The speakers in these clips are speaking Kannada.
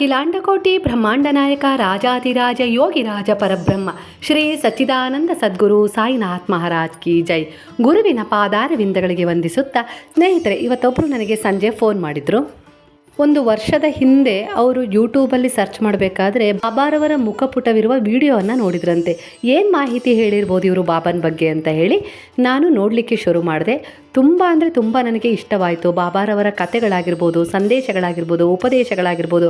ಅಖಿಲಾಂಡಕೋಟಿ ಬ್ರಹ್ಮಾಂಡ ನಾಯಕ ರಾಜಾಧಿರಾಜ ಯೋಗಿರಾಜ ಪರಬ್ರಹ್ಮ, ಶ್ರೀ ಸಚ್ಚಿದಾನಂದ ಸದ್ಗುರು ಸಾಯಿನಾಥ್ ಮಹಾರಾಜ್ ಕಿ ಜೈ. ಗುರುವಿನ ಪಾದಾರವಿಂದಗಳಿಗೆ ವಂದಿಸುತ್ತಾ ಸ್ನೇಹಿತರೆ ಇವತ್ತೊಬ್ಬರು ನನಗೆ ಸಂಜೆ ಫೋನ್ ಮಾಡಿದರು. ಒಂದು ವರ್ಷದ ಹಿಂದೆ ಅವರು ಯೂಟ್ಯೂಬಲ್ಲಿ ಸರ್ಚ್ ಮಾಡಬೇಕಾದ್ರೆ ಬಾಬಾರವರ ಮುಖಪುಟವಿರುವ ವಿಡಿಯೋವನ್ನು ನೋಡಿದ್ರಂತೆ. ಏನು ಮಾಹಿತಿ ಹೇಳಿರ್ಬೋದು ಇವರು ಬಾಬನ್ ಬಗ್ಗೆ ಅಂತ ಹೇಳಿ ನಾನು ನೋಡಲಿಕ್ಕೆ ಶುರು ಮಾಡಿದೆ. ತುಂಬ ಅಂದರೆ ತುಂಬ ನನಗೆ ಇಷ್ಟವಾಯಿತು. ಬಾಬಾರವರ ಕಥೆಗಳಾಗಿರ್ಬೋದು, ಸಂದೇಶಗಳಾಗಿರ್ಬೋದು, ಉಪದೇಶಗಳಾಗಿರ್ಬೋದು,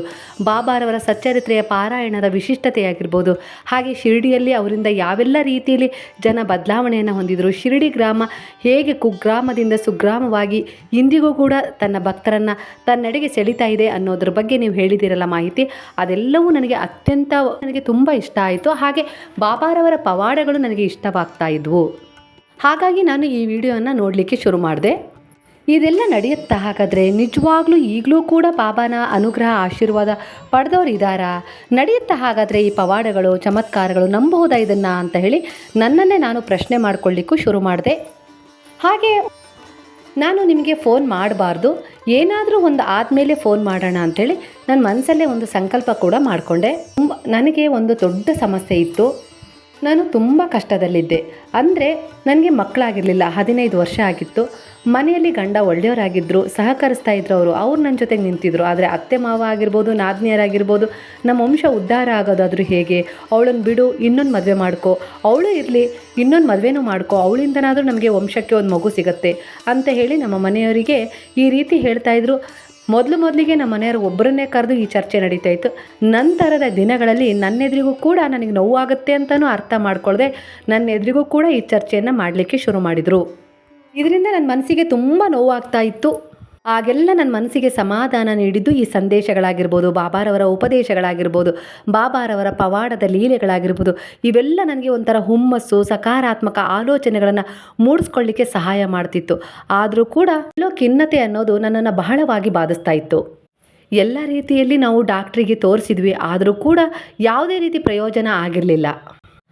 ಬಾಬಾರವರ ಸಚ್ಚರಿತ್ರೆಯ ಪಾರಾಯಣದ ವಿಶಿಷ್ಟತೆಯಾಗಿರ್ಬೋದು, ಹಾಗೆ ಶಿರಡಿಯಲ್ಲಿ ಅವರಿಂದ ಯಾವೆಲ್ಲ ರೀತಿಯಲ್ಲಿ ಜನ ಬದಲಾವಣೆಯನ್ನು ಹೊಂದಿದರು, ಶಿರಡಿ ಗ್ರಾಮ ಹೇಗೆ ಕುಗ್ರಾಮದಿಂದ ಸುಗ್ರಾಮವಾಗಿ ಇಂದಿಗೂ ಕೂಡ ತನ್ನ ಭಕ್ತರನ್ನು ತನ್ನೆಡೆಗೆ ಸೆಳಿತಾ ಇದೆ ಅನ್ನೋದ್ರ ಬಗ್ಗೆ ನೀವು ಹೇಳಿದಿರಲ್ಲ ಮಾಹಿತಿ. ಅದೆಲ್ಲವೂ ನನಗೆ ಅತ್ಯಂತ, ನನಗೆ ತುಂಬ ಇಷ್ಟ ಆಯಿತು. ಹಾಗೆ ಬಾಬಾರವರ ಪವಾಡಗಳು ನನಗೆ ಇಷ್ಟವಾಗ್ತಾ ಇದ್ವು. ಹಾಗಾಗಿ ನಾನು ಈ ವಿಡಿಯೋನ ನೋಡಲಿಕ್ಕೆ ಶುರು ಮಾಡಿದೆ. ಇದೆಲ್ಲ ನಡೆಯುತ್ತಾ ಹಾಗಾದರೆ ನಿಜವಾಗ್ಲೂ ಈಗಲೂ ಕೂಡ ಬಾಬಾನ ಅನುಗ್ರಹ ಆಶೀರ್ವಾದ ಪಡೆದವ್ರು ಇದ್ದಾರಾ ನಡೆಯುತ್ತಾ ಹಾಗಾದರೆ ಈ ಪವಾಡಗಳು, ಚಮತ್ಕಾರಗಳು ನಂಬಬಹುದಾ ಇದನ್ನು ಅಂತ ಹೇಳಿ ನನ್ನನ್ನೇ ನಾನು ಪ್ರಶ್ನೆ ಮಾಡಿಕೊಳ್ಳಿಕ್ಕೂ ಶುರು ಮಾಡಿದೆ. ಹಾಗೆ ನಾನು ನಿಮಗೆ ಫೋನ್ ಮಾಡಬಾರ್ದು. ಏನಾದರೂ ಒಂದು ಆದಮೇಲೆ ಫೋನ್ ಮಾಡೋಣ ಅಂಥೇಳಿ ನನ್ನ ಮನಸ್ಸಲ್ಲೇ ಒಂದು ಸಂಕಲ್ಪ ಕೂಡ ಮಾಡಿಕೊಂಡೆ. ನನಗೆ ಒಂದು ದೊಡ್ಡ ಸಮಸ್ಯೆ ಇತ್ತು. ನಾನು ತುಂಬ ಕಷ್ಟದಲ್ಲಿದ್ದೆ. ಅಂದರೆ ನನಗೆ ಮಕ್ಕಳಾಗಿರಲಿಲ್ಲ, ಹದಿನೈದು ವರ್ಷ ಆಗಿತ್ತು. ಮನೆಯಲ್ಲಿ ಗಂಡ ಒಳ್ಳೆಯವರಾಗಿದ್ದರು ಸಹಕರಿಸ್ತಾ ಇದ್ರು ಅವರು ಅವ್ರು ನನ್ನ ಜೊತೆಗೆ ನಿಂತಿದ್ರು. ಆದರೆ ಅತ್ತೆ ಮಾವ ಆಗಿರ್ಬೋದು, ನಾದಿನಿಯರಾಗಿರ್ಬೋದು ನಮ್ಮ ವಂಶ ಉದ್ಧಾರ ಆಗೋದಾದರೂ ಹೇಗೆ? ಅವಳನ್ನು ಬಿಡು, ಇನ್ನೊಂದು ಮದುವೆ ಮಾಡ್ಕೊ. ಅವಳು ಇರಲಿ, ಇನ್ನೊಂದು ಮದುವೆನೂ ಮಾಡ್ಕೋ. ಅವಳಿಂದನಾದರೂ ನಮಗೆ ವಂಶಕ್ಕೆ ಒಂದು ಮಗು ಸಿಗುತ್ತೆ ಅಂತ ಹೇಳಿ ನಮ್ಮ ಮನೆಯವರಿಗೆ ಈ ರೀತಿ ಹೇಳ್ತಾ ಇದ್ರು. ಮೊದಲು ಮೊದಲಿಗೆ ನಮ್ಮ ಮನೆಯವರು ಒಬ್ಬರನ್ನೇ ಕರೆದು ಈ ಚರ್ಚೆ ನಡೀತಾ ಇತ್ತು. ನಂತರದ ದಿನಗಳಲ್ಲಿ ನನ್ನೆದುರಿಗೂ ಕೂಡ ನನಗೆ ನೋವಾಗುತ್ತೆ ಅಂತಲೂ ಅರ್ಥ ಮಾಡ್ಕೊಳ್ಳದೆ ನನ್ನ ಎದುರಿಗೂ ಕೂಡ ಈ ಚರ್ಚೆಯನ್ನು ಮಾಡಲಿಕ್ಕೆ ಶುರು ಮಾಡಿದರು. ಇದರಿಂದ ನನ್ನ ಮನಸ್ಸಿಗೆ ತುಂಬ ನೋವಾಗ್ತಾ ಇತ್ತು. ಆಗೆಲ್ಲ ನನ್ನ ಮನಸ್ಸಿಗೆ ಸಮಾಧಾನ ನೀಡಿದ್ದು ಈ ಸಂದೇಶಗಳಾಗಿರ್ಬೋದು, ಬಾಬಾರವರ ಉಪದೇಶಗಳಾಗಿರ್ಬೋದು, ಬಾಬಾರವರ ಪವಾಡದ ಲೀಲೆಗಳಾಗಿರ್ಬೋದು. ಇವೆಲ್ಲ ನನಗೆ ಒಂಥರ ಹುಮ್ಮಸ್ಸು, ಸಕಾರಾತ್ಮಕ ಆಲೋಚನೆಗಳನ್ನು ಮೂಡಿಸ್ಕೊಳ್ಳಿಕ್ಕೆ ಸಹಾಯ ಮಾಡ್ತಿತ್ತು. ಆದರೂ ಕೂಡ ಎಲ್ಲೋ ಖಿನ್ನತೆ ಅನ್ನೋದು ನನ್ನನ್ನು ಬಹಳವಾಗಿ ಬಾಧಿಸ್ತಾ ಇತ್ತು. ಎಲ್ಲ ರೀತಿಯಲ್ಲಿ ನಾವು ಡಾಕ್ಟ್ರಿಗೆ ತೋರಿಸಿದ್ವಿ. ಆದರೂ ಕೂಡ ಯಾವುದೇ ರೀತಿ ಪ್ರಯೋಜನ ಆಗಿರಲಿಲ್ಲ.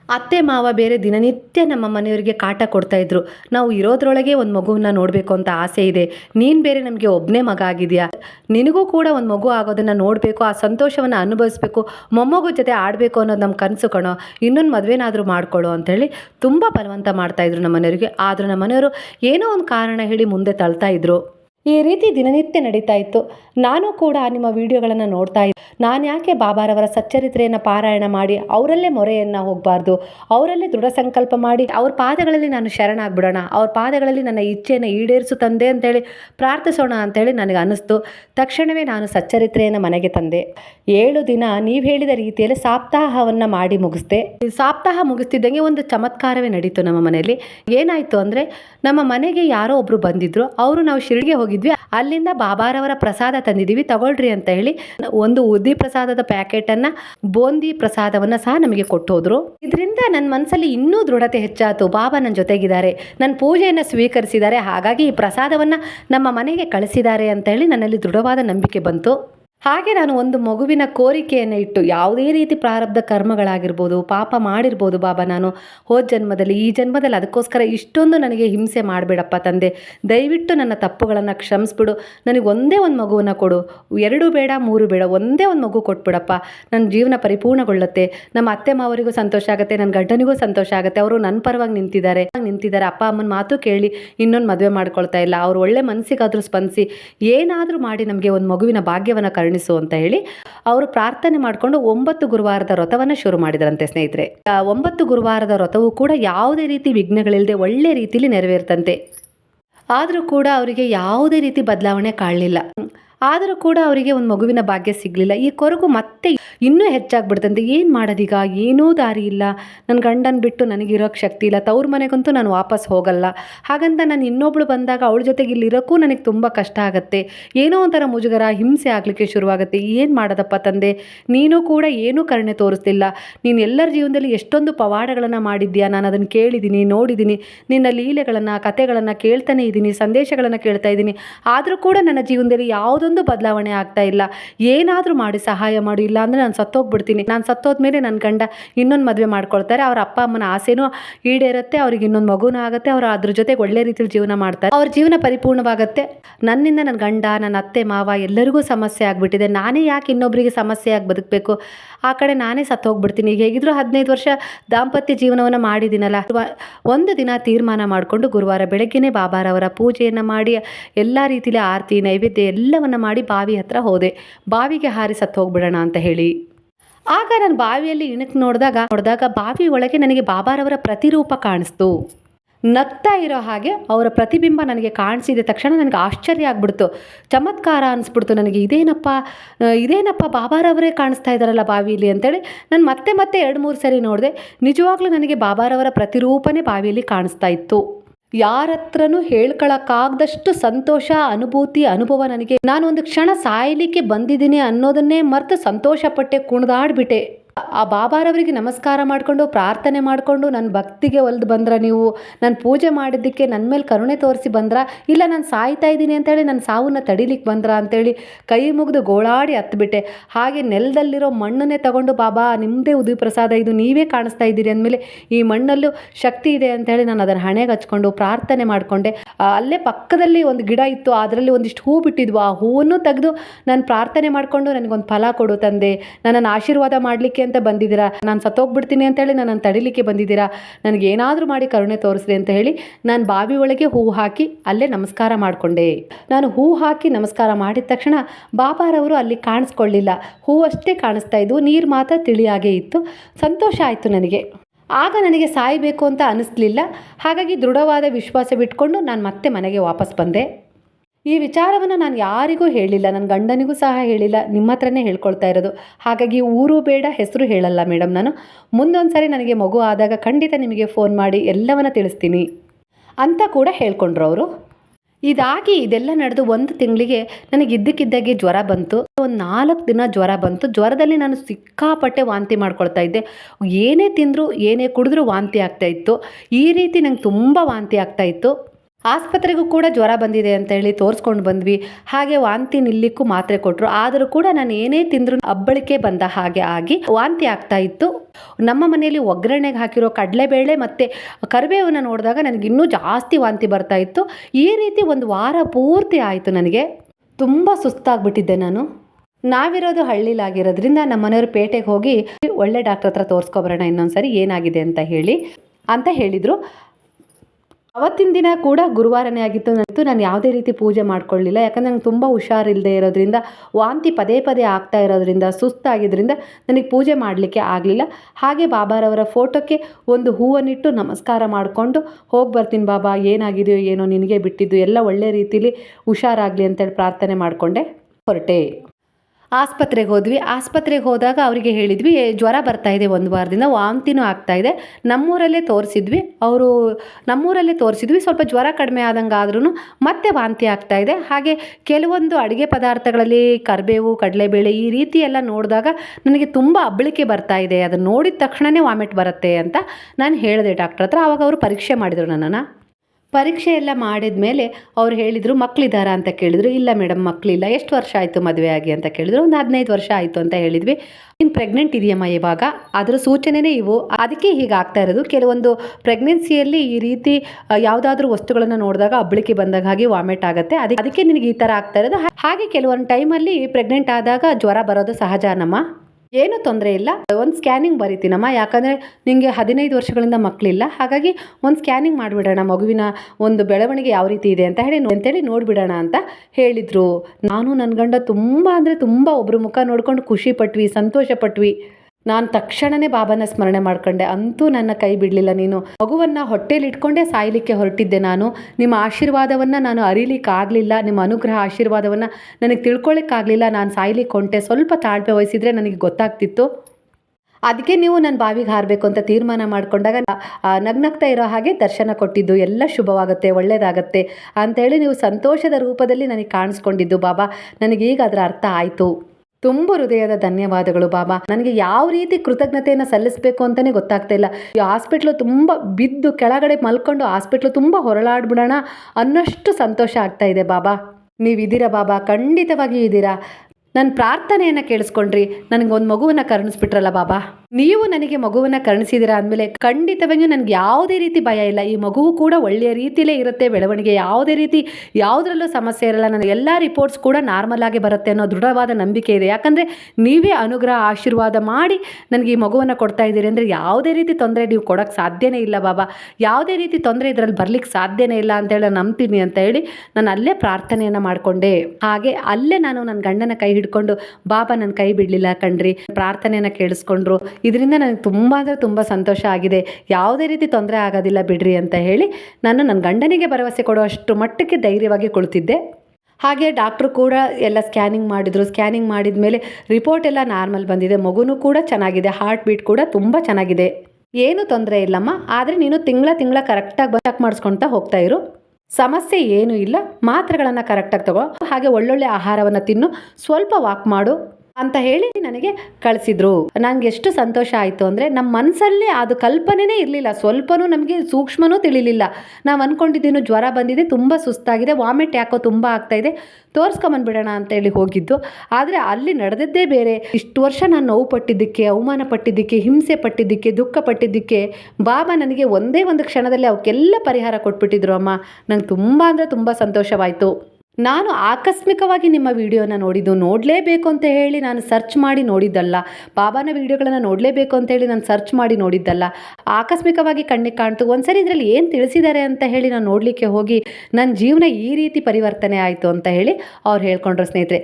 ಅತ್ತೆ ಮಾವ ಬೇರೆ ದಿನನಿತ್ಯ ನಮ್ಮ ಮನೆಯವರಿಗೆ ಕಾಟ ಕೊಡ್ತಾ ಇದ್ರು. ನಾವು ಇರೋದ್ರೊಳಗೆ ಒಂದು ಮಗುವನ್ನ ನೋಡಬೇಕು ಅಂತ ಆಸೆ ಇದೆ. ನೀನು ಬೇರೆ ನಮಗೆ ಒಬ್ಬನೇ ಮಗ ಆಗಿದೆಯಾ? ನಿನಗೂ ಕೂಡ ಒಂದು ಮಗು ಆಗೋದನ್ನು ನೋಡಬೇಕು, ಆ ಸಂತೋಷವನ್ನು ಅನುಭವಿಸ್ಬೇಕು, ಮೊಮ್ಮಗು ಜೊತೆ ಆಡಬೇಕು ಅನ್ನೋದು ನಮ್ಮ ಕನಸು ಕಣೋ. ಇನ್ನೊಂದು ಮದುವೆನಾದರೂ ಮಾಡ್ಕೊಳ್ಳೋ ಅಂತೇಳಿ ತುಂಬ ಬಲವಂತ ಮಾಡ್ತಾಯಿದ್ರು ನಮ್ಮ ಮನೆಯವರಿಗೆ. ಆದರೂ ನಮ್ಮ ಮನೆಯವರು ಏನೋ ಒಂದು ಕಾರಣ ಹೇಳಿ ಮುಂದೆ ತಳ್ತಾ ಇದ್ರು. ಈ ರೀತಿ ದಿನನಿತ್ಯ ನಡೀತಾ ಇತ್ತು. ನಾನು ಕೂಡ ನಿಮ್ಮ ವಿಡಿಯೋಗಳನ್ನು ನೋಡ್ತಾ ಇದ್ದೆ. ನಾನು ಯಾಕೆ ಬಾಬಾರವರ ಸಚ್ಚರಿತ್ರೆಯನ್ನು ಪಾರಾಯಣ ಮಾಡಿ ಅವರಲ್ಲೇ ಮೊರೆಯನ್ನು ಹೋಗಬಾರ್ದು? ಅವರಲ್ಲೇ ದೃಢ ಸಂಕಲ್ಪ ಮಾಡಿ ಅವ್ರ ಪಾದಗಳಲ್ಲಿ ನಾನು ಶರಣಾಗ್ಬಿಡೋಣ. ಅವ್ರ ಪಾದಗಳಲ್ಲಿ ನನ್ನ ಇಚ್ಛೆಯನ್ನು ಈಡೇರಿಸು ತಂದೆ ಅಂತೇಳಿ ಪ್ರಾರ್ಥಿಸೋಣ ಅಂತೇಳಿ ನನಗೆ ಅನ್ನಿಸ್ತು ತಕ್ಷಣವೇ ನಾನು ಸಚ್ಚರಿತ್ರೆಯನ್ನು ಮನೆಗೆ ತಂದೆ. ಏಳು ದಿನ ನೀವು ಹೇಳಿದ ರೀತಿಯಲ್ಲಿ ಸಾಪ್ತಾಹವನ್ನು ಮಾಡಿ ಮುಗಿಸ್ದೆ. ಸಾಪ್ತಾಹ ಮುಗಿಸ್ತಿದ್ದಂಗೆ ಒಂದು ಚಮತ್ಕಾರವೇ ನಡೀತು ನಮ್ಮ ಮನೆಯಲ್ಲಿ. ಏನಾಯಿತು ಅಂದರೆ ನಮ್ಮ ಮನೆಗೆ ಯಾರೋ ಒಬ್ಬರು ಬಂದಿದ್ರು. ಅವರು ನಾವು ಶಿರ್ಡಿಗೆ ಹೋಗಿದ್ವಿ. ಅಲ್ಲಿಂದ ಬಾಬಾರವರ ಪ್ರಸಾದ ತಂದಿದ್ದೀವಿ ತಗೊಳ್ರಿ ಅಂತ ಹೇಳಿ ಒಂದು ಉದ್ದಿ ಪ್ರಸಾದದ ಪ್ಯಾಕೆಟನ್ನು ಬೂಂದಿ ಪ್ರಸಾದವನ್ನು ಸಹ ನಮಗೆ ಕೊಟ್ಟು ಹೋದ್ರು ಇದರಿಂದ ನನ್ನ ಮನಸ್ಸಲ್ಲಿ ಇನ್ನೂ ದೃಢತೆ ಹೆಚ್ಚಾಯಿತು ಬಾಬಾ ನನ್ನ ಜೊತೆಗಿದ್ದಾರೆ. ನನ್ನ ಪೂಜೆಯನ್ನು ಸ್ವೀಕರಿಸಿದ್ದಾರೆ. ಹಾಗಾಗಿ ಈ ಪ್ರಸಾದವನ್ನು ನಮ್ಮ ಮನೆಗೆ ಕಳಿಸಿದ್ದಾರೆ ಅಂತ ಹೇಳಿ ನನ್ನಲ್ಲಿ ದೃಢವಾದ ನಂಬಿಕೆ ಬಂತು. ಹಾಗೆ ನಾನು ಒಂದು ಮಗುವಿನ ಕೋರಿಕೆಯನ್ನು ಇಟ್ಟು ಯಾವುದೇ ರೀತಿ ಪ್ರಾರಬ್ಧ ಕರ್ಮಗಳಾಗಿರ್ಬೋದು, ಪಾಪ ಮಾಡಿರ್ಬೋದು ಬಾಬಾ, ನಾನು ಹೋದ ಜನ್ಮದಲ್ಲಿ, ಈ ಜನ್ಮದಲ್ಲಿ ಅದಕ್ಕೋಸ್ಕರ ಇಷ್ಟೊಂದು ನನಗೆ ಹಿಂಸೆ ಮಾಡಬೇಡಪ್ಪ ತಂದೆ. ದಯವಿಟ್ಟು ನನ್ನ ತಪ್ಪುಗಳನ್ನು ಕ್ಷಮಿಸ್ಬಿಡು. ನನಗೆ ಒಂದೇ ಒಂದು ಮಗುವನ್ನು ಕೊಡು. ಎರಡು ಬೇಡ, ಮೂರು ಬೇಡ, ಒಂದೇ ಒಂದು ಮಗು ಕೊಟ್ಬಿಡಪ್ಪ. ನನ್ನ ಜೀವನ ಪರಿಪೂರ್ಣಗೊಳ್ಳುತ್ತೆ. ನಮ್ಮ ಅತ್ತೆ ಮಾವರಿಗೂ ಸಂತೋಷ ಆಗುತ್ತೆ, ನನ್ನ ಗಂಡನಿಗೂ ಸಂತೋಷ ಆಗುತ್ತೆ. ಅವರು ನನ್ನ ಪರವಾಗಿ ನಿಂತಿದ್ದಾರೆ. ನಿಂತಿದ್ದಾರೆ. ಅಪ್ಪ, ಅಮ್ಮನ ಮಾತು ಕೇಳಿ ಇನ್ನೊಂದು ಮದುವೆ ಮಾಡ್ಕೊಳ್ತಾ ಇಲ್ಲ. ಅವ್ರು ಒಳ್ಳೆ ಮನಸ್ಸಿಗಾದರೂ ಸ್ಪಂದಿಸಿ. ಏನಾದರೂ ಮಾಡಿ ನಮಗೆ ಒಂದು ಮಗುವಿನ ಭಾಗ್ಯವನ್ನು ಕರುಣಿಸು ಅಂತ ಹೇಳಿ ಅವರು ಪ್ರಾರ್ಥನೆ ಮಾಡಿಕೊಂಡು ಒಂಬತ್ತು ಗುರುವಾರದ ವ್ರತವನ್ನು ಶುರು ಮಾಡಿದ್ರಂತೆ ಸ್ನೇಹಿತರೆ. ಒಂಬತ್ತು ಗುರುವಾರದ ವ್ರತವು ಕೂಡ ಯಾವುದೇ ರೀತಿ ವಿಘ್ನಗಳಿಲ್ಲದೆ ಒಳ್ಳೆ ರೀತಿಯಲ್ಲಿ ನೆರವೇರ್ತಂತೆ. ಆದರೂ ಕೂಡ ಅವರಿಗೆ ಯಾವುದೇ ರೀತಿ ಬದಲಾವಣೆ ಕಾಣಲಿಲ್ಲ. ಆದರೂ ಕೂಡ ಅವರಿಗೆ ಒಂದು ಮಗುವಿನ ಭಾಗ್ಯ ಸಿಗಲಿಲ್ಲ. ಈ ಕೊರಗು ಮತ್ತೆ ಇನ್ನೂ ಹೆಚ್ಚಾಗ್ಬಿಡ್ತಂತೆ ಏನು ಮಾಡೋದೀಗ ಏನೂ ದಾರಿ ಇಲ್ಲ. ನನ್ನ ಗಂಡನ ಬಿಟ್ಟು ನನಗಿರೋಕ್ಕೆ ಶಕ್ತಿ ಇಲ್ಲ. ತವ್ರ ಮನೆಗಂತೂ ನಾನು ವಾಪಸ್ ಹೋಗಲ್ಲ. ಹಾಗಂತ ನಾನು ಇನ್ನೊಬ್ಳು ಬಂದಾಗ ಅವಳ ಜೊತೆಗೆ ಇಲ್ಲಿರೋಕ್ಕೂ ನನಗೆ ತುಂಬ ಕಷ್ಟ ಆಗುತ್ತೆ. ಏನೋ ಒಂಥರ ಮುಜುಗರ, ಹಿಂಸೆ ಆಗಲಿಕ್ಕೆ ಶುರುವಾಗುತ್ತೆ. ಏನು ಮಾಡೋದಪ್ಪ ತಂದೆ? ನೀನು ಕೂಡ ಏನೂ ಕರುಣೆ ತೋರಿಸ್ತಿಲ್ಲ. ನೀನು ಎಲ್ಲರ ಜೀವನದಲ್ಲಿ ಎಷ್ಟೊಂದು ಪವಾಡಗಳನ್ನು ಮಾಡಿದ್ಯಾ? ನಾನು ಅದನ್ನು ಕೇಳಿದ್ದೀನಿ ನೋಡಿದ್ದೀನಿ ನಿನ್ನ ಲೀಲೆಗಳನ್ನು, ಕಥೆಗಳನ್ನು ಕೇಳ್ತಾನೆ ಇದ್ದೀನಿ ಸಂದೇಶಗಳನ್ನು ಕೇಳ್ತಾ ಇದ್ದೀನಿ ಆದರೂ ಕೂಡ ನನ್ನ ಜೀವನದಲ್ಲಿ ಯಾವುದೋ ಯಾವುದೊಂದು ಬದಲಾವಣೆ ಆಗ್ತಾ ಇಲ್ಲ. ಏನಾದರೂ ಮಾಡಿ ಸಹಾಯ ಮಾಡು, ಇಲ್ಲ ಅಂದರೆ ನಾನು ಸತ್ತೋಗ್ಬಿಡ್ತೀನಿ. ನಾನು ಸತ್ತೋದ್ಮೇಲೆ ನನ್ನ ಗಂಡ ಇನ್ನೊಂದು ಮದುವೆ ಮಾಡ್ಕೊಳ್ತಾರೆ. ಅವ್ರ ಅಪ್ಪ ಅಮ್ಮನ ಆಸೆನೂ ಈಡೇರುತ್ತೆ, ಅವ್ರಿಗೆ ಇನ್ನೊಂದು ಮಗುನೂ ಆಗುತ್ತೆ, ಅವರು ಅದ್ರ ಜೊತೆಗೆ ಒಳ್ಳೆ ರೀತಿಯಲ್ಲಿ ಜೀವನ ಮಾಡ್ತಾರೆ. ಅವ್ರ ಜೀವನ ಪರಿಪೂರ್ಣವಾಗುತ್ತೆ. ನನ್ನಿಂದ ನನ್ನ ಗಂಡ ನನ್ನ ಅತ್ತೆ, ಮಾವ ಎಲ್ಲರಿಗೂ ಸಮಸ್ಯೆ ಆಗಿಬಿಟ್ಟಿದೆ. ನಾನೇ ಯಾಕೆ ಇನ್ನೊಬ್ಬರಿಗೆ ಸಮಸ್ಯೆಯಾಗಿ ಬದುಕಬೇಕು? ಆ ಕಡೆ ನಾನೇ ಸತ್ತೋಗ್ಬಿಡ್ತೀನಿ. ಈಗ ಹೇಗಿದ್ರು ಹದಿನೈದು ವರ್ಷ ದಾಂಪತ್ಯ ಜೀವನವನ್ನು ಮಾಡಿದ್ದೀನಲ್ಲ. ಒಂದು ದಿನ ತೀರ್ಮಾನ ಮಾಡಿಕೊಂಡು ಗುರುವಾರ ಬೆಳಗ್ಗೆನೇ ಬಾಬಾರವರ ಪೂಜೆಯನ್ನು ಮಾಡಿ, ಎಲ್ಲ ರೀತಿಯಲ್ಲಿ ಆರತಿ, ನೈವೇದ್ಯ ಎಲ್ಲವನ್ನು ಮಾಡಿ ಬಾವಿ ಹತ್ರ ಹೋದೆ. ಬಾವಿಗೆ ಹಾರಿ ಸತ್ತು ಹೋಗ್ಬಿಡೋಣ ಅಂತ ಹೇಳಿ. ಆಗ ನಾನು ಬಾವಿಯಲ್ಲಿ ಇಣಕ್ ನೋಡಿದಾಗ ನೋಡಿದಾಗ ಬಾವಿ ಒಳಗೆ ನನಗೆ ಬಾಬಾರವರ ಪ್ರತಿರೂಪ ಕಾಣಿಸ್ತು. ನಗ್ತಾ ಇರೋ ಹಾಗೆ ಅವರ ಪ್ರತಿಬಿಂಬ ನನಗೆ ಕಾಣಿಸಿದ ತಕ್ಷಣ ನನಗೆ ಆಶ್ಚರ್ಯ ಆಗ್ಬಿಡ್ತು. ಚಮತ್ಕಾರ ಅನಿಸ್ಬಿಡ್ತು ನನಗೆ, ಇದೇನಪ್ಪ ಇದೇನಪ್ಪ ಬಾಬಾರವರೇ ಕಾಣಿಸ್ತಾ ಇದ್ದಾರಲ್ಲ ಬಾವಿಯಲ್ಲಿ ಅಂತೇಳಿ ನಾನು ಮತ್ತೆ ಮತ್ತೆ ಎರಡು ಮೂರು ಸರಿ ನೋಡಿದೆ, ನಿಜವಾಗ್ಲೂ ನನಗೆ ಬಾಬಾರವರ ಪ್ರತಿರೂಪನೇ ಬಾವಿಯಲ್ಲಿ ಕಾಣಿಸ್ತಾ ಇತ್ತು. ಯಾರ ಹತ್ರನೂ ಹೇಳ್ಕೊಳಕ್ಕಾಗದಷ್ಟು ಸಂತೋಷ, ಅನುಭೂತಿ, ಅನುಭವ ನನಗೆ ನಾನು ಒಂದು ಕ್ಷಣ ಸಾಯಲಿಕ್ಕೆ ಬಂದಿದ್ದೀನಿ ಅನ್ನೋದನ್ನೇ ಮರೆತು ಸಂತೋಷಪಟ್ಟೆ ಕುಣಿದಾಡ್ಬಿಟ್ಟೆ. ಆ ಬಾಬಾರವರಿಗೆ ನಮಸ್ಕಾರ ಮಾಡಿಕೊಂಡು, ಪ್ರಾರ್ಥನೆ ಮಾಡಿಕೊಂಡು ನನ್ನ ಭಕ್ತಿಗೆ ಒಲ್ದು ಬಂದ್ರ ನೀವು, ನಾನು ಪೂಜೆ ಮಾಡಿದ್ದಕ್ಕೆ ನನ್ನ ಮೇಲೆ ಕರುಣೆ ತೋರಿಸಿ ಬಂದ್ರ, ಇಲ್ಲ ನಾನು ಸಾಯ್ತಾ ಇದ್ದೀನಿ ಅಂತೇಳಿ ನನ್ನ ಸಾವನ್ನ ತಡಿಲಿಕ್ಕೆ ಬಂದ್ರ ಅಂತೇಳಿ ಕೈ ಮುಗಿದು ಗೋಳಾಡಿ ಹತ್ಬಿಟ್ಟೆ. ಹಾಗೆ ನೆಲದಲ್ಲಿರೋ ಮಣ್ಣನ್ನೇ ತಗೊಂಡು, ಬಾಬಾ ನಿಮ್ಮದೇ ಉದಿ ಪ್ರಸಾದ ಇದು ನೀವೇ ಕಾಣಿಸ್ತಾ ಇದ್ದೀರಿ ಅಂದಮೇಲೆ, ಈ ಮಣ್ಣಲ್ಲೂ ಶಕ್ತಿ ಇದೆ ಅಂತೇಳಿ ನಾನು ಅದನ್ನು ಹಣೆಗೆ ಹಚ್ಕೊಂಡು ಪ್ರಾರ್ಥನೆ ಮಾಡಿಕೊಂಡೆ. ಅಲ್ಲೇ ಪಕ್ಕದಲ್ಲಿ ಒಂದು ಗಿಡ ಇತ್ತು, ಅದರಲ್ಲಿ ಒಂದಿಷ್ಟು ಹೂ ಬಿಟ್ಟಿದ್ವು. ಆ ಹೂವನ್ನು ತೆಗೆದು ನಾನು ಪ್ರಾರ್ಥನೆ ಮಾಡಿಕೊಂಡು ನನಗೊಂದು ಫಲ ಕೊಡು ತಂದೆ. ನನ್ನನ್ನು ಆಶೀರ್ವಾದ ಮಾಡಲಿಕ್ಕೆ ಅಂತ ಬಂದಿದ್ದೀರಾ? ನಾನು ಸತ್ತೋಗ್ಬಿಡ್ತೀನಿ ಅಂತೇಳಿ ನನ್ನನ್ನು ತಡಿಲಿಕ್ಕೆ ಬಂದಿದ್ದೀರಾ? ನನಗೆ ಏನಾದರೂ ಮಾಡಿ ಕರುಣೆ ತೋರಿಸ್ರಿ ಅಂತ ಹೇಳಿ ನಾನು ಬಾವಿ ಒಳಗೆ ಹೂ ಹಾಕಿ ಅಲ್ಲೇ ನಮಸ್ಕಾರ ಮಾಡಿಕೊಂಡೆ. ನಾನು ಹೂ ಹಾಕಿ ನಮಸ್ಕಾರ ಮಾಡಿದ ತಕ್ಷಣ ಬಾಬಾರವರು ಅಲ್ಲಿ ಕಾಣಿಸ್ಕೊಳ್ಳಿಲ್ಲ. ಹೂ ಅಷ್ಟೇ ಕಾಣಿಸ್ತಾ ಇದ್ವು. ನೀರು ಮಾತ್ರ ತಿಳಿಯಾಗೇ ಇತ್ತು. ಸಂತೋಷ ಆಯಿತು ನನಗೆ. ಆಗ ನನಗೆ ಸಾಯಬೇಕು ಅಂತ ಅನಿಸ್ಲಿಲ್ಲ. ಹಾಗಾಗಿ ದೃಢವಾದ ವಿಶ್ವಾಸ ಬಿಟ್ಕೊಂಡು ನಾನು ಮತ್ತೆ ಮನೆಗೆ ವಾಪಸ್ ಬಂದೆ. ಈ ವಿಚಾರವನ್ನು ನಾನು ಯಾರಿಗೂ ಹೇಳಿಲ್ಲ ನನ್ನ ಗಂಡನಿಗೂ ಸಹ ಹೇಳಿಲ್ಲ, ನಿಮ್ಮ ಹತ್ರನೇ ಹೇಳ್ಕೊಳ್ತಾ ಇರೋದು. ಹಾಗಾಗಿ ಊರು ಬೇಡ, ಹೆಸರು ಹೇಳಲ್ಲ ಮೇಡಮ್ ನಾನು. ಮುಂದೊಂದು ಸಾರಿ ನನಗೆ ಮಗು ಆದಾಗ ಖಂಡಿತ ನಿಮಗೆ ಫೋನ್ ಮಾಡಿ ಎಲ್ಲವನ್ನ ತಿಳಿಸ್ತೀನಿ ಅಂತ ಕೂಡ ಹೇಳ್ಕೊಂಡ್ರು ಅವರು. ಇದಾಗಿ ಇದೆಲ್ಲ ನಡೆದು ಒಂದು ತಿಂಗಳಿಗೆ ನನಗೆ ಇದ್ದಕ್ಕಿದ್ದಾಗೆ ಜ್ವರ ಬಂತು. ಒಂದು ನಾಲ್ಕು ದಿನ ಜ್ವರ ಬಂತು. ಜ್ವರದಲ್ಲಿ ನಾನು ಸಿಕ್ಕಾಪಟ್ಟೆ ವಾಂತಿ ಮಾಡ್ಕೊಳ್ತಾ ಇದ್ದೆ. ಏನೇ ತಿಂದರೂ, ಏನೇ ಕುಡಿದ್ರೂ ವಾಂತಿ ಆಗ್ತಾ ಇತ್ತು. ಈ ರೀತಿ ನಂಗೆ ತುಂಬ ವಾಂತಿ ಆಗ್ತಾ ಇತ್ತು. ಆಸ್ಪತ್ರೆಗೂ ಕೂಡ ಜ್ವರ ಬಂದಿದೆ ಅಂತ ಹೇಳಿ ತೋರಿಸ್ಕೊಂಡು ಬಂದ್ವಿ. ಹಾಗೆ ವಾಂತಿ ನಿಲ್ಲಿಕ್ಕೂ ಮಾತ್ರೆ ಕೊಟ್ಟರು ಆದರೂ ಕೂಡ ನಾನು ಏನೇ ತಿಂದರೂ ಅಬ್ಬಳಿಕೆ ಬಂದ ಹಾಗೆ ಆಗಿ ವಾಂತಿ ಆಗ್ತಾ ಇತ್ತು. ನಮ್ಮ ಮನೆಯಲ್ಲಿ ಒಗ್ಗರಣೆಗೆ ಹಾಕಿರೋ ಕಡಲೆಬೇಳೆ ಮತ್ತು ಕರಿಬೇವನ್ನು ನೋಡಿದಾಗ ನನಗೆ ಇನ್ನೂ ಜಾಸ್ತಿ ವಾಂತಿ ಬರ್ತಾ ಇತ್ತು. ಈ ರೀತಿ ಒಂದು ವಾರ ಪೂರ್ತಿ ಆಯಿತು ನನಗೆ. ತುಂಬ ಸುಸ್ತಾಗ್ಬಿಟ್ಟಿದ್ದೆ ನಾನು. ನಾವಿರೋದು ಹಳ್ಳಿಲಾಗಿರೋದ್ರಿಂದ ನಮ್ಮ ಮನೆಯವರು ಪೇಟೆಗೆ ಹೋಗಿ ಒಳ್ಳೆ ಡಾಕ್ಟ್ರ್ ಹತ್ರ ತೋರಿಸ್ಕೊಬರೋಣ ಇನ್ನೊಂದ್ಸರಿ ಏನಾಗಿದೆ ಅಂತ ಹೇಳಿ, ಅಂತ ಹೇಳಿದರು. ಅವತ್ತಿನ ದಿನ ಕೂಡ ಗುರುವಾರನೇ ಆಗಿತ್ತು. ನಂತು ನಾನು ಯಾವುದೇ ರೀತಿ ಪೂಜೆ ಮಾಡ್ಕೊಳ್ಳಿಲ್ಲ. ಯಾಕಂದರೆ ನಂಗೆ ತುಂಬ ಹುಷಾರಿಲ್ಲದೆ ಇರೋದ್ರಿಂದ, ವಾಂತಿ ಪದೇ ಪದೇ ಆಗ್ತಾ ಇರೋದ್ರಿಂದ ಸುಸ್ತಾಗಿದ್ದರಿಂದ ನನಗೆ ಪೂಜೆ ಮಾಡಲಿಕ್ಕೆ ಆಗಲಿಲ್ಲ. ಹಾಗೆ ಬಾಬಾರವರ ಫೋಟೋಕ್ಕೆ ಒಂದು ಹೂವನ್ನಿಟ್ಟು ನಮಸ್ಕಾರ ಮಾಡಿಕೊಂಡು, ಹೋಗಿ ಬರ್ತೀನಿ ಬಾಬಾ, ಏನಾಗಿದೆಯೋ ಏನೋ ನಿನಗೆ ಬಿಟ್ಟಿದ್ದು, ಎಲ್ಲ ಒಳ್ಳೆ ರೀತಿಲಿ ಹುಷಾರಾಗಲಿ ಅಂತೇಳಿ ಪ್ರಾರ್ಥನೆ ಮಾಡಿಕೊಂಡೆ. ಹೊರಟೆ ಆಸ್ಪತ್ರೆಗೆ ಹೋದ್ವಿ. ಆಸ್ಪತ್ರೆಗೆ ಹೋದಾಗ ಅವರಿಗೆ ಹೇಳಿದ್ವಿ ಜ್ವರ ಬರ್ತಾ ಇದೆ ಒಂದು ವಾರದಿಂದ, ವಾಂತಿನೂ ಇದೆ. ನಮ್ಮೂರಲ್ಲೇ ತೋರಿಸಿದ್ವಿ. ಅವರು ನಮ್ಮೂರಲ್ಲೇ ತೋರಿಸಿದ್ವಿ, ಸ್ವಲ್ಪ ಜ್ವರ ಕಡಿಮೆ ಆದಂಗೆ ಆದ್ರೂ ಮತ್ತೆ ವಾಂತಿ ಆಗ್ತಾ ಇದೆ. ಹಾಗೆ ಕೆಲವೊಂದು ಅಡುಗೆ ಪದಾರ್ಥಗಳಲ್ಲಿ ಕರಿಬೇವು, ಕಡಲೆಬೇಳೆ ಈ ರೀತಿ ಎಲ್ಲ ನೋಡಿದಾಗ ನನಗೆ ತುಂಬ ಅಬ್ಬಳಿಕೆ ಬರ್ತಾ ಇದೆ. ಅದನ್ನು ನೋಡಿದ ತಕ್ಷಣವೇ ವಾಮಿಟ್ ಬರುತ್ತೆ ಅಂತ ನಾನು ಹೇಳಿದೆ ಡಾಕ್ಟ್ರ್ ಹತ್ರ. ಆವಾಗ ಅವರು ಪರೀಕ್ಷೆ ಮಾಡಿದರು ನನ್ನನ್ನು. ಪರೀಕ್ಷೆ ಎಲ್ಲ ಮಾಡಿದ ಮೇಲೆ ಅವ್ರು ಹೇಳಿದರು ಮಕ್ಕಳಿದ್ದಾರಾ ಅಂತ ಕೇಳಿದರು. ಇಲ್ಲ ಮೇಡಮ್ ಮಕ್ಕಳಿಲ್ಲ ಎಷ್ಟು ವರ್ಷ ಆಯಿತು ಮದುವೆ ಆಗಿ? ಅಂತ ಕೇಳಿದ್ರು. ಒಂದು ಹದಿನೈದು ವರ್ಷ ಆಯಿತು ಅಂತ ಹೇಳಿದ್ವಿ. ನೀನು ಪ್ರೆಗ್ನೆಂಟ್ ಇದೆಯಮ್ಮ ಇವಾಗ? ಅದರ ಸೂಚನೆನೇ ಇವು. ಅದಕ್ಕೆ ಹೀಗೆ ಆಗ್ತಾ ಇರೋದು. ಕೆಲವೊಂದು ಪ್ರೆಗ್ನೆನ್ಸಿಯಲ್ಲಿ ಈ ರೀತಿ ಯಾವುದಾದ್ರೂ ವಸ್ತುಗಳನ್ನು ನೋಡಿದಾಗ ಅಬ್ಬಳಿಕೆ ಬಂದಾಗ ಹಾಗೆ ವಾಮಿಟ್ ಆಗುತ್ತೆ. ಅದಕ್ಕೆ ಅದಕ್ಕೆ ನಿನಗೆ ಈ ಥರ ಆಗ್ತಾ ಇರೋದು. ಹಾಗೆ ಕೆಲವೊಂದು ಟೈಮಲ್ಲಿ ಪ್ರೆಗ್ನೆಂಟ್ ಆದಾಗ ಜ್ವರ ಬರೋದು ಸಹಜನಮ್ಮ. ಏನೂ ತೊಂದರೆ ಇಲ್ಲ. ಒಂದು ಸ್ಕ್ಯಾನಿಂಗ್ ಬರಿತೀನಮ್ಮ ಯಾಕಂದರೆ ನಿಮಗೆ ಹದಿನೈದು ವರ್ಷಗಳಿಂದ ಮಕ್ಕಳಿಲ್ಲ ಹಾಗಾಗಿ ಒಂದು ಸ್ಕ್ಯಾನಿಂಗ್ ಮಾಡಿಬಿಡೋಣ. ಮಗುವಿನ ಒಂದು ಬೆಳವಣಿಗೆ ಯಾವ ರೀತಿ ಇದೆ ಅಂತ ಹೇಳಿ ಅಂತೇಳಿ ನೋಡಿಬಿಡೋಣ ಅಂತ ಹೇಳಿದರು. ನಾನು ನನ್ನ ಗಂಡ ತುಂಬ ಅಂದರೆ ತುಂಬ ಒಬ್ಬರು ಮುಖ ನೋಡ್ಕೊಂಡು ಖುಷಿ ಪಟ್ವಿ, ಸಂತೋಷ ಪಟ್ವಿ. ನಾನು ತಕ್ಷಣವೇ ಬಾಬಾನ ಸ್ಮರಣೆ ಮಾಡ್ಕೊಂಡೆ. ಅಂತೂ ನನ್ನ ಕೈ ಬಿಡಲಿಲ್ಲ ನೀನು. ಮಗುವನ್ನು ಹೊಟ್ಟೆಲಿ ಇಟ್ಕೊಂಡೇ ಸಾಯಲಿಕ್ಕೆ ಹೊರಟಿದ್ದೆ ನಾನು. ನಿಮ್ಮ ಆಶೀರ್ವಾದವನ್ನು ನಾನು ಅರಿಲಿಕ್ಕಾಗಲಿಲ್ಲ ನಿಮ್ಮ ಅನುಗ್ರಹ ಆಶೀರ್ವಾದವನ್ನು ನನಗೆ ತಿಳ್ಕೊಳ್ಳಿಕ್ಕಾಗಲಿಲ್ಲ ನಾನು ಸಾಯ್ಲಿಕ್ಕೆ ಹೊಂಟೆ. ಸ್ವಲ್ಪ ತಾಳ್ಮೆ ವಹಿಸಿದರೆ ನನಗೆ ಗೊತ್ತಾಗ್ತಿತ್ತು. ಅದಕ್ಕೆ ನೀವು ನನ್ನ ಬಾವಿಗೆ ಹಾರಬೇಕು ಅಂತ ತೀರ್ಮಾನ ಮಾಡಿಕೊಂಡಾಗ ನಗ್ನಗ್ತಾ ಇರೋ ಹಾಗೆ ದರ್ಶನ ಕೊಟ್ಟಿದ್ದು. ಎಲ್ಲ ಶುಭವಾಗುತ್ತೆ ಒಳ್ಳೆಯದಾಗತ್ತೆ ಅಂಥೇಳಿ ನೀವು ಸಂತೋಷದ ರೂಪದಲ್ಲಿ ನನಗೆ ಕಾಣಿಸ್ಕೊಂಡಿದ್ದು ಬಾಬಾ. ನನಗೀಗ ಅದರ ಅರ್ಥ ಆಯಿತು. ತುಂಬ ಹೃದಯದ ಧನ್ಯವಾದಗಳು ಬಾಬಾ. ನನಗೆ ಯಾವ ರೀತಿ ಕೃತಜ್ಞತೆಯನ್ನು ಸಲ್ಲಿಸಬೇಕು ಅಂತಲೇ ಗೊತ್ತಾಗ್ತಾ ಇಲ್ಲ. ಈ ಹಾಸ್ಪಿಟ್ಲು ತುಂಬ ಬಿದ್ದು ಕೆಳಗಡೆ ಮಲ್ಕೊಂಡು ಹಾಸ್ಪಿಟ್ಲು ತುಂಬ ಹೊರಳಾಡ್ಬಿಡೋಣ ಅನ್ನಷ್ಟು ಸಂತೋಷ ಆಗ್ತಾ ಇದೆ ಬಾಬಾ. ನೀವಿದ್ದೀರಾ ಬಾಬಾ? ಖಂಡಿತವಾಗಿಯೂ ಇದ್ದೀರಾ. ನನ್ನ ಪ್ರಾರ್ಥನೆಯನ್ನು ಕೇಳಿಸ್ಕೊಂಡ್ರಿ. ನನಗೆ ಒಂದು ಮಗುವನ್ನು ಕರುಣಿಸ್ಬಿಟ್ರಲ್ಲ ಬಾಬಾ. ನೀವು ನನಗೆ ಮಗುವನ್ನ ಕರುಣಿಸಿದಿರ ಅಂದಮೇಲೆ ಖಂಡಿತವಾಗಿಯೂ ನನಗೆ ಯಾವುದೇ ರೀತಿ ಭಯ ಇಲ್ಲ. ಈ ಮಗುವು ಕೂಡ ಒಳ್ಳೆಯ ರೀತಿಯಲ್ಲೇ ಇರುತ್ತೆ, ಬೆಳವಣಿಗೆ ಯಾವುದೇ ರೀತಿ ಯಾವುದರಲ್ಲೂ ಸಮಸ್ಯೆ ಇರಲ್ಲ. ನನಗೆ ಎಲ್ಲ ರಿಪೋರ್ಟ್ಸ್ ಕೂಡ ನಾರ್ಮಲ್ ಆಗಿ ಬರುತ್ತೆ ಅನ್ನೋ ದೃಢವಾದ ನಂಬಿಕೆ ಇದೆ. ಯಾಕಂದರೆ ನೀವೇ ಅನುಗ್ರಹ, ಆಶೀರ್ವಾದ ಮಾಡಿ ನನಗೆ ಈ ಮಗುವನ್ನು ಕೊಡ್ತಾ ಇದ್ದೀರಿ ಅಂದರೆ ಯಾವುದೇ ರೀತಿ ತೊಂದರೆ ನೀವು ಕೊಡೋಕ್ಕೆ ಸಾಧ್ಯನೇ ಇಲ್ಲ ಬಾಬಾ. ಯಾವುದೇ ರೀತಿ ತೊಂದರೆ ಇದರಲ್ಲಿ ಬರ್ಲಿಕ್ಕೆ ಸಾಧ್ಯನೇ ಇಲ್ಲ ಅಂತೇಳಿ ನಂಬ್ತೀನಿ ಅಂತ ಹೇಳಿ ನಾನು ಅಲ್ಲೇ ಪ್ರಾರ್ಥನೆಯನ್ನು ಮಾಡಿಕೊಂಡೆ. ಹಾಗೆ ಅಲ್ಲೇ ನಾನು ನನ್ನ ಗಂಡನ ಕೈ ಹಿಡ್ಕೊಂಡು, ಬಾಬಾ ನನ್ನ ಕೈ ಬಿಡಲಿಲ್ಲ ಕಣ್ರಿ. ಪ್ರಾರ್ಥನೆಯನ್ನು ಕೇಳಿಸ್ಕೊಂಡ್ರು. ಇದರಿಂದ ನನಗೆ ತುಂಬ ಅಂದರೆ ತುಂಬ ಸಂತೋಷ ಆಗಿದೆ. ಯಾವುದೇ ರೀತಿ ತೊಂದರೆ ಆಗೋದಿಲ್ಲ ಬಿಡ್ರಿ ಅಂತ ಹೇಳಿ ನಾನು ನನ್ನ ಗಂಡನಿಗೆ ಭರವಸೆ ಕೊಡುವಷ್ಟು ಮಟ್ಟಕ್ಕೆ ಧೈರ್ಯವಾಗಿ ಕುಳಿತಿದ್ದೆ. ಹಾಗೆ ಡಾಕ್ಟ್ರು ಕೂಡ ಎಲ್ಲ ಸ್ಕ್ಯಾನಿಂಗ್ ಮಾಡಿದರು. ಸ್ಕ್ಯಾನಿಂಗ್ ಮಾಡಿದ ಮೇಲೆ ರಿಪೋರ್ಟ್ ಎಲ್ಲ ನಾರ್ಮಲ್ ಬಂದಿದೆ. ಮಗುನೂ ಕೂಡ ಚೆನ್ನಾಗಿದೆ. ಹಾರ್ಟ್ ಬೀಟ್ ಕೂಡ ತುಂಬ ಚೆನ್ನಾಗಿದೆ. ಏನು ತೊಂದರೆ ಇಲ್ಲಮ್ಮ. ಆದರೆ ನೀನು ತಿಂಗಳ ತಿಂಗಳ ಕರೆಕ್ಟಾಗಿ ಚೆಕ್ ಮಾಡಿಸ್ಕೊಳ್ತಾ ಹೋಗ್ತಾ ಇರು. ಸಮಸ್ಯೆ ಏನೂ ಇಲ್ಲ. ಮಾತ್ರೆಗಳನ್ನು ಕರೆಕ್ಟಾಗಿ ತಗೋ. ಹಾಗೆ ಒಳ್ಳೊಳ್ಳೆ ಆಹಾರವನ್ನು ತಿನ್ನು. ಸ್ವಲ್ಪ ವಾಕ್ ಮಾಡು. ಅಂತ ಹೇಳಿ ನನಗೆ ಕಳಿಸಿದ್ರು. ನಂಗೆ ಎಷ್ಟು ಸಂತೋಷ ಆಯಿತು ಅಂದರೆ ನಮ್ಮ ಮನಸ್ಸಲ್ಲಿ ಅದು ಕಲ್ಪನೆನೇ ಇರಲಿಲ್ಲ. ಸ್ವಲ್ಪನೂ ನಮಗೆ ಸೂಕ್ಷ್ಮನೂ ತಿಳಿಲಿಲ್ಲ. ನಾವು ಅಂದ್ಕೊಂಡಿದ್ದೀನೋ ಜ್ವರ ಬಂದಿದೆ, ತುಂಬ ಸುಸ್ತಾಗಿದೆ, ವಾಮಿಟ್ ಯಾಕೋ ತುಂಬ ಆಗ್ತಾಯಿದೆ ತೋರಿಸ್ಕೊಂಬಂದ್ಬಿಡೋಣ ಅಂತೇಳಿ ಹೋಗಿದ್ದು. ಆದರೆ ಅಲ್ಲಿ ನಡೆದದ್ದೇ ಬೇರೆ. ಇಷ್ಟು ವರ್ಷ ನಾನು ನೋವು ಪಟ್ಟಿದ್ದಕ್ಕೆ, ಅವಮಾನ ಪಟ್ಟಿದ್ದಕ್ಕೆ, ಹಿಂಸೆ ಪಟ್ಟಿದ್ದಕ್ಕೆ, ದುಃಖ ಪಟ್ಟಿದ್ದಕ್ಕೆ ಬಾಬಾ ನನಗೆ ಒಂದೇ ಒಂದು ಕ್ಷಣದಲ್ಲಿ ಅವಕ್ಕೆಲ್ಲ ಪರಿಹಾರ ಕೊಟ್ಬಿಟ್ಟಿದ್ರು ಅಮ್ಮ. ನಂಗೆ ತುಂಬ ಅಂದರೆ ತುಂಬ ಸಂತೋಷವಾಯಿತು. ನಾನು ಆಕಸ್ಮಿಕವಾಗಿ ನಿಮ್ಮ ವಿಡಿಯೋನ ನೋಡಿದ್ದು ನೋಡಲೇಬೇಕು ಅಂತ ಹೇಳಿ ನಾನು ಸರ್ಚ್ ಮಾಡಿ ನೋಡಿದ್ದಲ್ಲ. ಬಾಬಾನ ವಿಡಿಯೋಗಳನ್ನು ನೋಡಲೇಬೇಕು ಅಂತ ಹೇಳಿ ನಾನು ಸರ್ಚ್ ಮಾಡಿ ನೋಡಿದ್ದಲ್ಲ. ಆಕಸ್ಮಿಕವಾಗಿ ಕಣ್ಣಿಗೆ ಕಾಣ್ತು. ಒಂದ್ಸರಿ ಇದರಲ್ಲಿ ಏನು ತಿಳಿಸಿದ್ದಾರೆ ಅಂತ ಹೇಳಿ ನಾನು ನೋಡಲಿಕ್ಕೆ ಹೋಗಿ ನನ್ನ ಜೀವನ ಈ ರೀತಿ ಪರಿವರ್ತನೆ ಆಯಿತು ಅಂತ ಹೇಳಿ ಅವ್ರು ಹೇಳ್ಕೊಂಡ್ರು ಸ್ನೇಹಿತರೆ.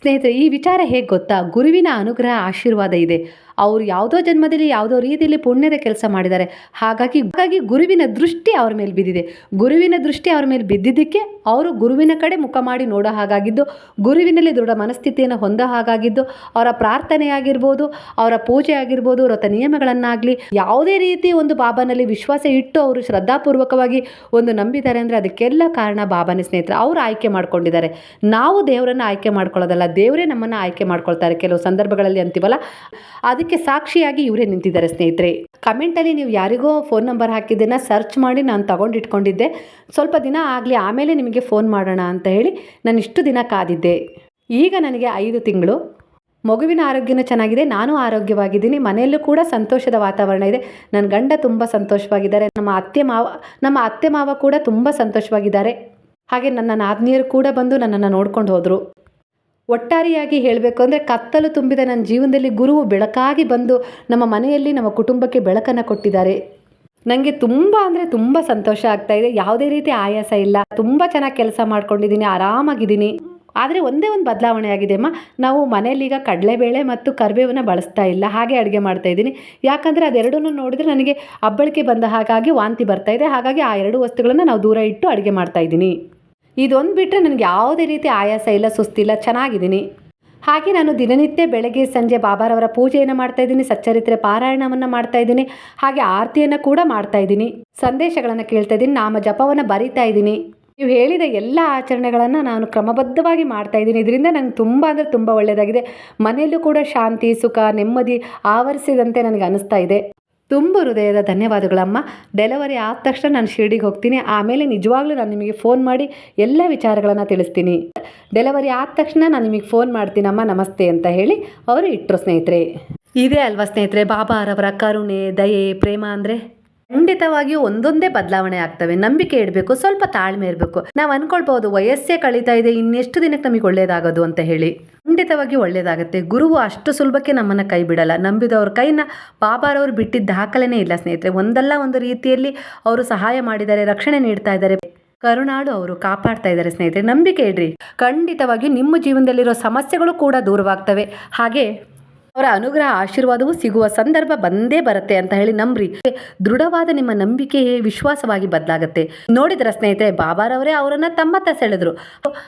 ಸ್ನೇಹಿತರೆ, ಈ ವಿಚಾರ ಹೇಗೆ ಗೊತ್ತಾ? ಗುರುವಿನ ಅನುಗ್ರಹ ಆಶೀರ್ವಾದ ಇದೆ. ಅವರು ಯಾವುದೋ ಜನ್ಮದಲ್ಲಿ ಯಾವುದೋ ರೀತಿಯಲ್ಲಿ ಪುಣ್ಯದ ಕೆಲಸ ಮಾಡಿದ್ದಾರೆ. ಹಾಗಾಗಿ ಹಾಗಾಗಿ ಗುರುವಿನ ದೃಷ್ಟಿ ಅವ್ರ ಮೇಲೆ ಬಿದ್ದಿದೆ. ಗುರುವಿನ ದೃಷ್ಟಿ ಅವ್ರ ಮೇಲೆ ಬಿದ್ದಿದ್ದಕ್ಕೆ ಅವರು ಗುರುವಿನ ಕಡೆ ಮುಖ ಮಾಡಿ ನೋಡೋ ಹಾಗಾಗಿದ್ದು, ಗುರುವಿನಲ್ಲಿ ದೃಢ ಮನಸ್ಥಿತಿಯನ್ನು ಹೊಂದೋ ಹಾಗಾಗಿದ್ದು, ಅವರ ಪ್ರಾರ್ಥನೆ ಆಗಿರ್ಬೋದು ಅವರ ಪೂಜೆ ಆಗಿರ್ಬೋದು ವ್ರತ ನಿಯಮಗಳನ್ನಾಗಲಿ, ಯಾವುದೇ ರೀತಿ ಒಂದು ಬಾಬಾನಲ್ಲಿ ವಿಶ್ವಾಸ ಇಟ್ಟು ಅವರು ಶ್ರದ್ಧಾಪೂರ್ವಕವಾಗಿ ಒಂದು ನಂಬಿದ್ದಾರೆ ಅಂದರೆ ಅದಕ್ಕೆಲ್ಲ ಕಾರಣ ಬಾಬಾನೇ ಸ್ನೇಹಿತರು. ಅವರು ಆಯ್ಕೆ ಮಾಡ್ಕೊಂಡಿದ್ದಾರೆ. ನಾವು ದೇವರನ್ನು ಆಯ್ಕೆ ಮಾಡ್ಕೊಳ್ಳೋದಲ್ಲ. ದೇವರೇ ನಮ್ಮನ್ನು ಆಯ್ಕೆ ಮಾಡ್ಕೊಳ್ತಾರೆ. ಕೆಲವು ಸಂದರ್ಭಗಳಲ್ಲಿ ಅಂತೀವಲ್ಲ, ಅದಕ್ಕೆ ಸಾಕ್ಷಿಯಾಗಿ ಇವರೇ ನಿಂತಿದ್ದಾರೆ ಸ್ನೇಹಿತರೆ. ಕಮೆಂಟಲ್ಲಿ ನೀವು ಯಾರಿಗೋ ಫೋನ್ ನಂಬರ್ ಹಾಕಿದ್ದನ್ನು ಸರ್ಚ್ ಮಾಡಿ ನಾನು ತಗೊಂಡಿಟ್ಕೊಂಡಿದ್ದೆ. ಸ್ವಲ್ಪ ದಿನ ಆಗಲಿ, ಆಮೇಲೆ ನಿಮಗೆ ಫೋನ್ ಮಾಡೋಣ ಅಂತ ಹೇಳಿ ನಾನು ಇಷ್ಟು ದಿನ ಕಾದಿದ್ದೆ. ಈಗ ನನಗೆ ಐದು ತಿಂಗಳು. ಮಗುವಿನ ಆರೋಗ್ಯನೂ ಚೆನ್ನಾಗಿದೆ, ನಾನು ಆರೋಗ್ಯವಾಗಿದ್ದೀನಿ, ಮನೆಯಲ್ಲೂ ಕೂಡ ಸಂತೋಷದ ವಾತಾವರಣ ಇದೆ. ನನ್ನ ಗಂಡ ತುಂಬ ಸಂತೋಷವಾಗಿದ್ದಾರೆ, ನಮ್ಮ ಅತ್ತೆ ಮಾವ, ನಮ್ಮ ಅತ್ತೆ ಮಾವ ಕೂಡ ತುಂಬ ಸಂತೋಷವಾಗಿದ್ದಾರೆ. ಹಾಗೆ ನನ್ನ ನಾದ್ನಿಯರು ಕೂಡ ಬಂದು ನನ್ನನ್ನು ನೋಡ್ಕೊಂಡು ಹೋದರು. ಒಟ್ಟಾರೆಯಾಗಿ ಹೇಳಬೇಕು ಅಂದರೆ ಕತ್ತಲು ತುಂಬಿದ ನನ್ನ ಜೀವನದಲ್ಲಿ ಗುರುವು ಬೆಳಕಾಗಿ ಬಂದು ನಮ್ಮ ಮನೆಯಲ್ಲಿ ನಮ್ಮ ಕುಟುಂಬಕ್ಕೆ ಬೆಳಕನ್ನು ಕೊಟ್ಟಿದ್ದಾರೆ. ನನಗೆ ತುಂಬ ಅಂದರೆ ತುಂಬ ಸಂತೋಷ ಆಗ್ತಾ ಇದೆ. ಯಾವುದೇ ರೀತಿ ಆಯಾಸ ಇಲ್ಲ. ತುಂಬ ಚೆನ್ನಾಗಿ ಕೆಲಸ ಮಾಡ್ಕೊಂಡಿದ್ದೀನಿ. ಆರಾಮಾಗಿದ್ದೀನಿ. ಆದರೆ ಒಂದೇ ಒಂದು ಬದಲಾವಣೆ ಆಗಿದೆ ಅಮ್ಮ. ನಾವು ಮನೆಯಲ್ಲಿ ಈಗ ಕಡಲೆಬೇಳೆ ಮತ್ತು ಕರಿಬೇವನ್ನ ಬಳಸ್ತಾ ಇಲ್ಲ. ಹಾಗೆ ಅಡುಗೆ ಮಾಡ್ತಾ ಇದ್ದೀನಿ. ಯಾಕಂದರೆ ಅದೆರಡನ್ನೂ ನೋಡಿದರೆ ನನಗೆ ಅಬ್ಬಳಿಕೆ ಬಂದ ಹಾಗಾಗಿ ವಾಂತಿ ಬರ್ತಾ ಇದೆ. ಹಾಗಾಗಿ ಆ ಎರಡು ವಸ್ತುಗಳನ್ನು ನಾವು ದೂರ ಇಟ್ಟು ಅಡುಗೆ ಮಾಡ್ತಾ ಇದ್ದೀನಿ. ಇದೊಂದು ಬಿಟ್ಟರೆ ನನಗೆ ಯಾವುದೇ ರೀತಿ ಆಯಾಸ ಇಲ್ಲ ಸುಸ್ತಿಲ್ಲ ಚೆನ್ನಾಗಿದ್ದೀನಿ. ಹಾಗೆ ನಾನು ದಿನನಿತ್ಯ ಬೆಳಗ್ಗೆ, ಸಂಜೆ ಬಾಬಾರವರ ಪೂಜೆಯನ್ನು ಮಾಡ್ತಾ ಇದ್ದೀನಿ, ಸಚ್ಚರಿತ್ರೆ ಪಾರಾಯಣವನ್ನು ಮಾಡ್ತಾ ಇದ್ದೀನಿ, ಹಾಗೆ ಆರತಿಯನ್ನು ಕೂಡ ಮಾಡ್ತಾ ಇದ್ದೀನಿ. ಸಂದೇಶಗಳನ್ನು ಕೇಳ್ತಾ ಇದ್ದೀನಿ, ನಾಮ ಜಪವನ್ನು ಬರಿತಾ ಇದ್ದೀನಿ. ನೀವು ಹೇಳಿದ ಎಲ್ಲ ಆಚರಣೆಗಳನ್ನು ನಾನು ಕ್ರಮಬದ್ಧವಾಗಿ ಮಾಡ್ತಾ ಇದ್ದೀನಿ. ಇದರಿಂದ ನಂಗೆ ತುಂಬ ಅಂದರೆ ತುಂಬ ಒಳ್ಳೆಯದಾಗಿದೆ ಮನೆಯಲ್ಲೂ ಕೂಡ ಶಾಂತಿ, ಸುಖ, ನೆಮ್ಮದಿ ಆವರಿಸಿದಂತೆ ನನಗೆ ಅನಿಸ್ತಾ ಇದೆ. ತುಂಬ ಹೃದಯದ ಧನ್ಯವಾದಗಳಮ್ಮ ಡೆಲಿವರಿ ಆದ ತಕ್ಷಣ ನಾನು ಶಿರ್ಡಿಗೆ ಹೋಗ್ತೀನಿ. ಆಮೇಲೆ ನಿಜವಾಗ್ಲೂ ನಾನು ನಿಮಗೆ ಫೋನ್ ಮಾಡಿ ಎಲ್ಲ ವಿಚಾರಗಳನ್ನು ತಿಳಿಸ್ತೀನಿ. ಡೆಲಿವರಿ ಆದ ತಕ್ಷಣ ನಾನು ನಿಮಗೆ ಫೋನ್ ಮಾಡ್ತೀನಮ್ಮ ನಮಸ್ತೆ ಅಂತ ಹೇಳಿ ಅವರು ಇಟ್ಟರು ಸ್ನೇಹಿತರೆ. ಇದೇ ಅಲ್ವಾ ಸ್ನೇಹಿತರೆ ಬಾಬಾರವರ ಕರುಣೆ, ದಯೆ, ಪ್ರೇಮ ಅಂದರೆ? ಖಂಡಿತವಾಗಿಯೂ ಒಂದೊಂದೇ ಬದಲಾವಣೆ ಆಗ್ತವೆ. ನಂಬಿಕೆ ಇಡಬೇಕು, ಸ್ವಲ್ಪ ತಾಳ್ಮೆ ಇರಬೇಕು. ನಾವು ಅನ್ಕೊಳ್ಬಹುದು, ವಯಸ್ಸೇ ಕಳೀತಾ ಇದೆ, ಇನ್ನೆಷ್ಟು ದಿನಕ್ಕೆ ನಮಗೆ ಒಳ್ಳೆಯದಾಗೋದು ಅಂತ ಹೇಳಿ. ಖಂಡಿತವಾಗಿಯೂ ಒಳ್ಳೆಯದಾಗುತ್ತೆ. ಗುರುವು ಅಷ್ಟು ಸುಲಭಕ್ಕೆ ನಮ್ಮನ್ನು ಕೈ ಬಿಡಲ್ಲ. ನಂಬಿದವ್ರ ಕೈನ ಬಾಬಾರವರು ಬಿಟ್ಟಿದ್ದ ದಾಖಲೆನೇ ಇಲ್ಲ ಸ್ನೇಹಿತರೆ. ಒಂದಲ್ಲ ಒಂದು ರೀತಿಯಲ್ಲಿ ಅವರು ಸಹಾಯ ಮಾಡಿದ್ದಾರೆ, ರಕ್ಷಣೆ ನೀಡ್ತಾ ಇದ್ದಾರೆ. ಕರುಣಾಳು ಅವರು ಕಾಪಾಡ್ತಾ ಇದ್ದಾರೆ ಸ್ನೇಹಿತರೆ. ನಂಬಿಕೆ ಇಡ್ರಿ. ಖಂಡಿತವಾಗಿಯೂ ನಿಮ್ಮ ಜೀವನದಲ್ಲಿರೋ ಸಮಸ್ಯೆಗಳು ಕೂಡ ದೂರವಾಗ್ತವೆ. ಹಾಗೆ ಅವರ ಅನುಗ್ರಹ ಆಶೀರ್ವಾದವೂ ಸಿಗುವ ಸಂದರ್ಭ ಬಂದೇ ಬರುತ್ತೆ ಅಂತ ಹೇಳಿ ನಂಬ್ರಿ. ದೃಢವಾದ ನಿಮ್ಮ ನಂಬಿಕೆ ವಿಶ್ವಾಸವಾಗಿ ಬದಲಾಗುತ್ತೆ. ನೋಡಿದ್ರ ಸ್ನೇಹಿತರೆ ಬಾಬಾರವರೇ ಅವರನ್ನ ತಮ್ಮತ್ತ ಸೆಳೆದ್ರು.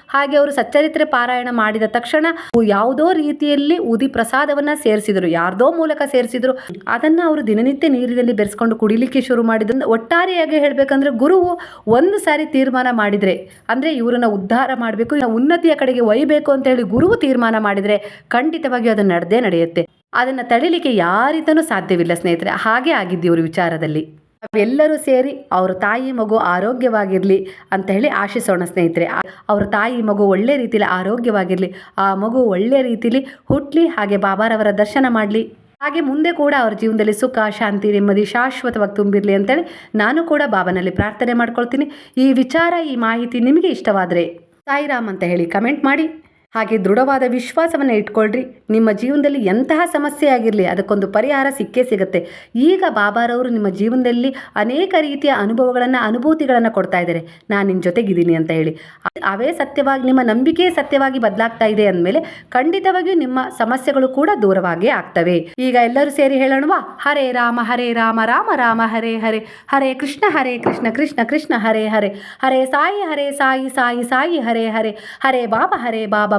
ಹಾಗೆ ಅವರು ಸಚ್ಚರಿತ್ರೆ ಪಾರಾಯಣ ಮಾಡಿದ ತಕ್ಷಣ ಯಾವುದೋ ರೀತಿಯಲ್ಲಿ ಉದಿ ಪ್ರಸಾದವನ್ನ ಸೇರಿಸಿದ್ರು, ಯಾರ್ದೋ ಮೂಲಕ ಸೇರಿಸಿದ್ರು. ಅದನ್ನ ಅವರು ದಿನನಿತ್ಯ ನೀರಿನಲ್ಲಿ ಬೆರೆಸ್ಕೊಂಡು ಕುಡಿಲಿಕ್ಕೆ ಶುರು ಮಾಡಿದ್ರು. ಒಟ್ಟಾರೆಯಾಗಿ ಹೇಳ್ಬೇಕಂದ್ರೆ ಗುರುವು ಒಂದು ಸಾರಿ ತೀರ್ಮಾನ ಮಾಡಿದ್ರೆ, ಅಂದ್ರೆ ಇವರನ್ನ ಉದ್ಧಾರ ಮಾಡಬೇಕು ಉನ್ನತಿಯ ಕಡೆಗೆ ಒಯ್ಯಬೇಕು ಅಂತ ಹೇಳಿ ಗುರುವು ತೀರ್ಮಾನ ಮಾಡಿದ್ರೆ ಖಂಡಿತವಾಗಿ ಅದು ನಡೆದೇ ನಡೆಯುತ್ತೆ. ಅದನ್ನು ತಡಿಲಿಕ್ಕೆ ಯಾರಿದ್ದನೂ ಸಾಧ್ಯವಿಲ್ಲ ಸ್ನೇಹಿತರೆ. ಹಾಗೆ ಆಗಿದ್ದು ಇವ್ರ ವಿಚಾರದಲ್ಲಿ. ನಾವೆಲ್ಲರೂ ಸೇರಿ ಅವ್ರ ತಾಯಿ ಮಗು ಆರೋಗ್ಯವಾಗಿರಲಿ ಅಂತ ಹೇಳಿ ಆಶಿಸೋಣ ಸ್ನೇಹಿತರೆ. ಅವ್ರ ತಾಯಿ ಮಗು ಒಳ್ಳೆ ರೀತಿಯಲ್ಲಿ ಆರೋಗ್ಯವಾಗಿರಲಿ, ಆ ಮಗು ಒಳ್ಳೆ ರೀತಿಲಿ ಹುಟ್ಟಲಿ ಹಾಗೆ ಬಾಬಾರವರ ದರ್ಶನ ಮಾಡಲಿ. ಹಾಗೆ ಮುಂದೆ ಕೂಡ ಅವ್ರ ಜೀವನದಲ್ಲಿ ಸುಖ, ಶಾಂತಿ, ನೆಮ್ಮದಿ, ಶಾಶ್ವತವಾಗಿ ತುಂಬಿರಲಿ ಅಂತೇಳಿ ನಾನು ಕೂಡ ಬಾಬಾನಲ್ಲಿ ಪ್ರಾರ್ಥನೆ ಮಾಡ್ಕೊಳ್ತೀನಿ. ಈ ವಿಚಾರ, ಈ ಮಾಹಿತಿ ನಿಮಗೆ ಇಷ್ಟವಾದರೆ ಸಾಯಿರಾಮ್ ಅಂತ ಹೇಳಿ ಕಮೆಂಟ್ ಮಾಡಿ. ಹಾಗೆ ದೃಢವಾದ ವಿಶ್ವಾಸವನ್ನು ಇಟ್ಕೊಳ್ರಿ. ನಿಮ್ಮ ಜೀವನದಲ್ಲಿ ಎಂತಹ ಸಮಸ್ಯೆ ಆಗಿರಲಿ, ಅದಕ್ಕೊಂದು ಪರಿಹಾರ ಸಿಕ್ಕೇ ಸಿಗುತ್ತೆ. ಈಗ ಬಾಬಾರವರು ನಿಮ್ಮ ಜೀವನದಲ್ಲಿ ಅನೇಕ ರೀತಿಯ ಅನುಭವಗಳನ್ನು, ಅನುಭೂತಿಗಳನ್ನು ಕೊಡ್ತಾ ಇದ್ದಾರೆ. ನಾನು ನಿಮ್ಮ ಜೊತೆಗಿದ್ದೀನಿ ಅಂತ ಹೇಳಿ. ಅವೇ ಸತ್ಯವಾಗಿ, ನಿಮ್ಮ ನಂಬಿಕೆ ಸತ್ಯವಾಗಿ ಬದಲಾಗ್ತಾ ಇದೆ ಅಂದಮೇಲೆ ಖಂಡಿತವಾಗಿಯೂ ನಿಮ್ಮ ಸಮಸ್ಯೆಗಳು ಕೂಡ ದೂರವಾಗಿ ಆಗ್ತವೆ. ಈಗ ಎಲ್ಲರೂ ಸೇರಿ ಹೇಳೋಣವಾ? ಹರೇ ರಾಮ ಹರೇ ರಾಮ ರಾಮ ರಾಮ, ಹರೇ ಹರೇ. ಹರೇ ಕೃಷ್ಣ ಹರೇ ಕೃಷ್ಣ ಕೃಷ್ಣ ಕೃಷ್ಣ, ಹರೇ ಹರೇ. ಹರೇ ಸಾಯಿ ಹರೇ ಸಾಯಿ ಸಾಯಿ ಸಾಯಿ, ಹರೇ ಹರೇ. ಹರೇ ಬಾಬಾ ಹರೇ ಬಾಬಾ